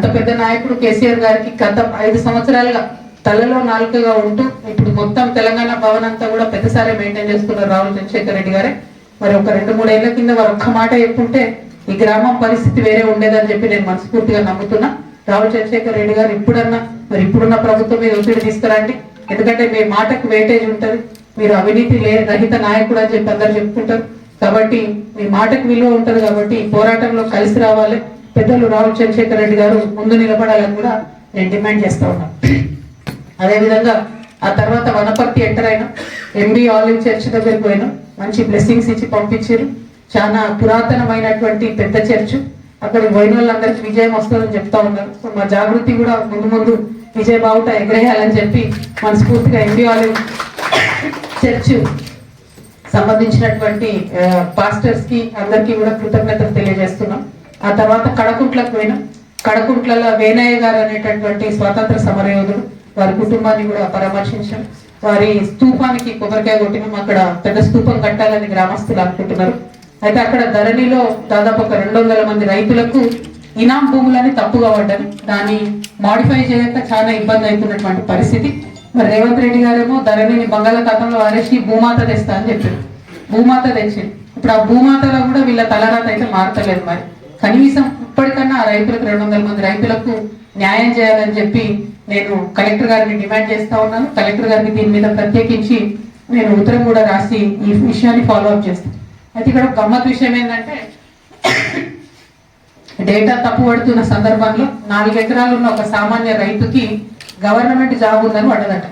అంత పెద్ద నాయకుడు కేసీఆర్ గారికి గత ఐదు సంవత్సరాలుగా తలలో నాలుకగా ఉంటూ ఇప్పుడు మొత్తం తెలంగాణ భవన్ అంతా కూడా పెద్దసారే మెయింటైన్ చేస్తున్నారు రావుల చంద్రశేఖర్ రెడ్డి గారే. మరి ఒక రెండు మూడేళ్ళ కింద వారు ఒక్క మాట చెప్పుంటే ఈ గ్రామం పరిస్థితి వేరే ఉండేదని చెప్పి నేను మనస్ఫూర్తిగా నమ్ముతున్నా. రావుల చంద్రశేఖర్ రెడ్డి గారు ఇప్పుడన్నా మరి ఇప్పుడున్న ప్రభుత్వం మీద ఒత్తిడి తీసుకురండి. ఎందుకంటే మీ మాటకు వేటేజ్ ఉంటుంది. మీరు అవినీతి లే రహిత నాయకుడు అని చెప్పి అందరు చెప్పుకుంటారు. కాబట్టి మీ మాటకు విలువ ఉంటుంది కాబట్టి ఈ పోరాటంలో కలిసి రావాలి. పెద్దలు రాహుల్ చంద్రశేఖర్ రెడ్డి గారు ముందు నిలబడాలని కూడా నేను డిమాండ్ చేస్తా ఉన్నాను అదేవిధంగా ఆ తర్వాత వనపర్తి ఎంటర్ అయినా ఎంబీ ఆలివ్ చర్చ్ దగ్గరికి పోయినా మంచి బ్లెస్సింగ్స్ ఇచ్చి పంపించారు. చాలా పురాతనమైనటువంటి పెద్ద చర్చ్ అక్కడ పోయిన వాళ్ళందరికీ విజయం వస్తుందని చెప్తా ఉన్నారు. సో మా జాగృతి కూడా ముందు ముందు విజయ బావుట ఎగరేయాలని చెప్పి మనస్ఫూర్తిగా ఎంబీ ఆలివ్ చర్చ్ సంబంధించినటువంటి పాస్టర్స్కి అందరికీ కూడా కృతజ్ఞతలు తెలియజేస్తున్నాం. ఆ తర్వాత కడకుంట్లకు పోయినాం. కడకుంట్లలో వేనయ్య గారు అనేటటువంటి స్వాతంత్ర సమరయోధుడు వారి కుటుంబాన్ని కూడా పరామర్శించాం వారి స్తూపానికి కొబ్బరికాయ కొట్టినాం. అక్కడ పెద్ద స్తూపం కట్టాలని గ్రామస్తులు అనుకుంటున్నారు. అయితే అక్కడ ధరణిలో దాదాపు ఒక రెండు వందల మంది రైతులకు ఇనాం భూములని తప్పుగా పడ్డాను దాన్ని మాడిఫై చేయక చాలా ఇబ్బంది అవుతున్నటువంటి పరిస్థితి. మరి రేవంత్ రెడ్డి గారేమో ధరణిని బంగాళాఖాతంలో వారేసి భూమాత తెస్తా అని చెప్పారు. భూమాత తెచ్చింది. ఇప్పుడు ఆ భూమాతలో కూడా వీళ్ళ తలరాత అయితే మారతలేదు మరి. కనీసం ఇప్పటికన్నా ఆ రైతులకు రెండు వందల మంది రైతులకు న్యాయం చేయాలని చెప్పి నేను కలెక్టర్ గారిని డిమాండ్ చేస్తా ఉన్నాను. కలెక్టర్ గారికి దీని మీద ప్రత్యేకించి నేను ఉత్తరం కూడా రాసి ఈ విషయాన్ని ఫాలో అప్ చేస్తాను. అయితే ఇక్కడ ఒక గమ్మత్ విషయం ఏంటంటే డేటా తప్పు పడుతున్న సందర్భంలో నాలుగు ఎకరాలు ఉన్న ఒక సామాన్య రైతుకి గవర్నమెంట్ జాబ్ ఉందని పడ్డదట.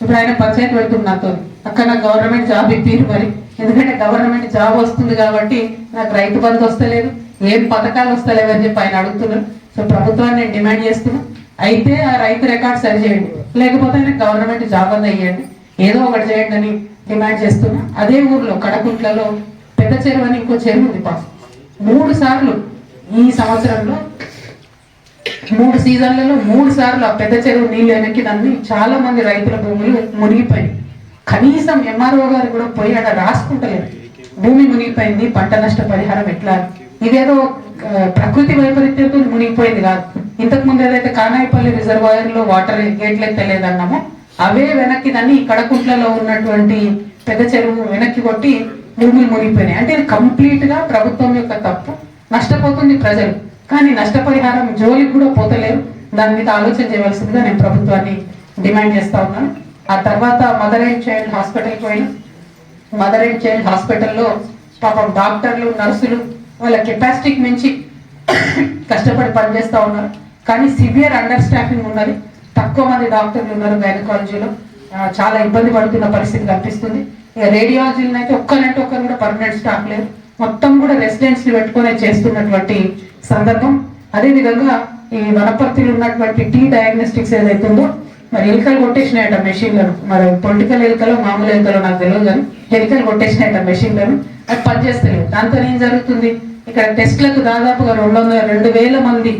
ఇప్పుడు ఆయన పంచాయతీ పెడుతుంది నాతో. అక్కడ నాకు గవర్నమెంట్ జాబ్ ఇప్పిరు మరి. ఎందుకంటే గవర్నమెంట్ జాబ్ వస్తుంది కాబట్టి నాకు రైతు బంధు వస్తలేదు. ఏం పథకాలు వస్తలేవని చెప్పి ఆయన అడుగుతున్నారు. సో ప్రభుత్వాన్ని నేను డిమాండ్ చేస్తున్నాను అయితే ఆ రైతు రికార్డ్ సరి చేయండి. లేకపోతే ఆయన గవర్నమెంట్ జాబ్ అంద ఇవ్వండి ఏదో ఒకటి చేయండి అని డిమాండ్ చేస్తున్నా. అదే ఊర్లో కడకుంట్లలో పెద్ద చెరువు అని ఇంకో చెరువు ఉంది పాస్ మూడు సార్లు ఈ సంవత్సరంలో మూడు సీజన్లలో మూడు సార్లు ఆ పెద్ద చెరువు నీళ్ళు వెనక్కి నన్ను చాలా మంది రైతుల భూములు మునిగిపోయి కనీసం ఎంఆర్ఓ గారు కూడా పోయి అక్కడ రాసుకుంటలేదు భూమి మునిగిపోయింది పంట నష్ట పరిహారం ఎట్లా అని. ఇదేదో ప్రకృతి వైపరీత్యంతో మునిగిపోయింది కాదు. ఇంతకు ముందు ఏదైతే కానాయిపల్లి రిజర్వాయర్లో వాటర్ గేట్లు ఎత్తలేదన్నామో అవే వెనక్కి దాన్ని కడకుంట్లలో ఉన్నటువంటి పెద్ద చెరువు వెనక్కి కొట్టి భూములు మునిగిపోయినాయి. అంటే ఇది కంప్లీట్గా ప్రభుత్వం యొక్క తప్పు. నష్టపోతుంది ప్రజలు. కానీ నష్టపరిహారం జోలికి కూడా పోతలేరు. దాని మీద ఆలోచన చేయవలసిందిగా నేను ప్రభుత్వాన్ని డిమాండ్ చేస్తా ఉన్నాను. ఆ తర్వాత మదర్ అండ్ చైల్డ్ హాస్పిటల్కి పోయినా మదర్ అండ్ చైల్డ్ హాస్పిటల్లో పాపం డాక్టర్లు నర్సులు వాళ్ళ కెపాసిటీకి మించి కష్టపడి పనిచేస్తూ ఉన్నారు. కానీ సివియర్ అండర్ స్టాఫింగ్ ఉన్నది. తక్కువ మంది డాక్టర్లు ఉన్నారు గైనకాలజీలో చాలా ఇబ్బంది పడుతున్న పరిస్థితి కనిపిస్తుంది. ఇక రేడియాలజీలను అయితే ఒక్కరంటే ఒక్కరు కూడా పర్మనెంట్ స్టాఫ్ లేరు. మొత్తం కూడా రెసిడెన్స్లు పెట్టుకునే చేస్తున్నటువంటి సందర్భం. అదే విధంగా ఈ వనపర్తిలో ఉన్నటువంటి టీ డయాగ్నోస్టిక్స్ ఏదైతే ఉందో మరి ఎలుకలు కొట్టేసినాయట మెషిన్లను మరి పొలిటికల్ ఎలుకలో మామూలు ఎలుకలో నాకు తెలియదు కానీ ఎలుకలు కొట్టేసినాయట మెషిన్లను అది పనిచేస్తలేదు దాంతో ఏం జరుగుతుంది? ఇక్కడ టెస్ట్లకు దాదాపుగా రెండు వందల రెండు వేల మంది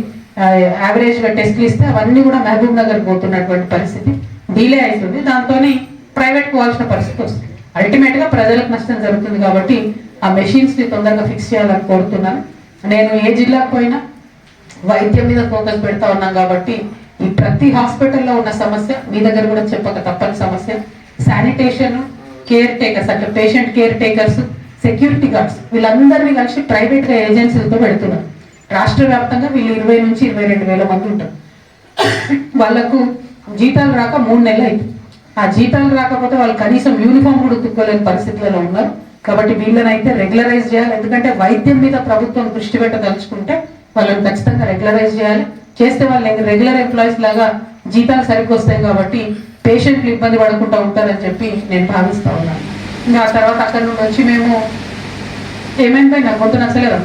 యావరేజ్గా టెస్ట్లు ఇస్తే అవన్నీ కూడా మహబూబ్ నగర్ పోతున్నటువంటి పరిస్థితి డిలే అవుతుంది. దాంతోనే ప్రైవేట్ పోవాల్సిన పరిస్థితి వస్తుంది. అల్టిమేట్గా ప్రజలకు నష్టం జరుగుతుంది కాబట్టి ఆ మెషిన్స్ని తొందరగా ఫిక్స్ చేయాలని కోరుతున్నాను. నేను ఏ జిల్లాకు పోయినా వైద్యం మీద ఫోకస్ పెడతా ఉన్నాం కాబట్టి ప్రతి హాస్పిటల్లో ఉన్న సమస్య మీ దగ్గర కూడా చెప్పక తప్పని సమస్య. శానిటేషన్ కేర్ టేకర్స్ అంటే patient caretakers security guards వీళ్ళందరినీ కలిసి ప్రైవేట్ ఏజెన్సీలతో పెడుతున్నారు. రాష్ట్ర వ్యాప్తంగా వీళ్ళు ఇరవై నుంచి ఇరవై రెండు వేల మంది ఉంటారు. వాళ్ళకు జీతాలు రాక మూడు నెలలు అయింది. ఆ జీతాలు రాకపోతే వాళ్ళు కనీసం యూనిఫామ్ కూడా ఉతుక్కోలేని పరిస్థితులలో ఉన్నారు. కాబట్టి వీళ్ళని అయితే రెగ్యులరైజ్ చేయాలి. ఎందుకంటే వైద్యం మీద ప్రభుత్వం దృష్టి పెట్టదలుచుకుంటే వాళ్ళని ఖచ్చితంగా రెగ్యులరైజ్ చేయాలి. చేస్తే వాళ్ళు రెగ్యులర్ ఎంప్లాయీస్ లాగా జీతాలు సరిగ్గా వస్తాయి కాబట్టి పేషెంట్లు ఇబ్బంది పడకుండా ఉంటారని చెప్పి నేను భావిస్తా ఉన్నాను. ఇంకా ఆ తర్వాత అక్కడ నుండి వచ్చి మేము ఏమైందో? నాకు గొంతు నచ్చలేదా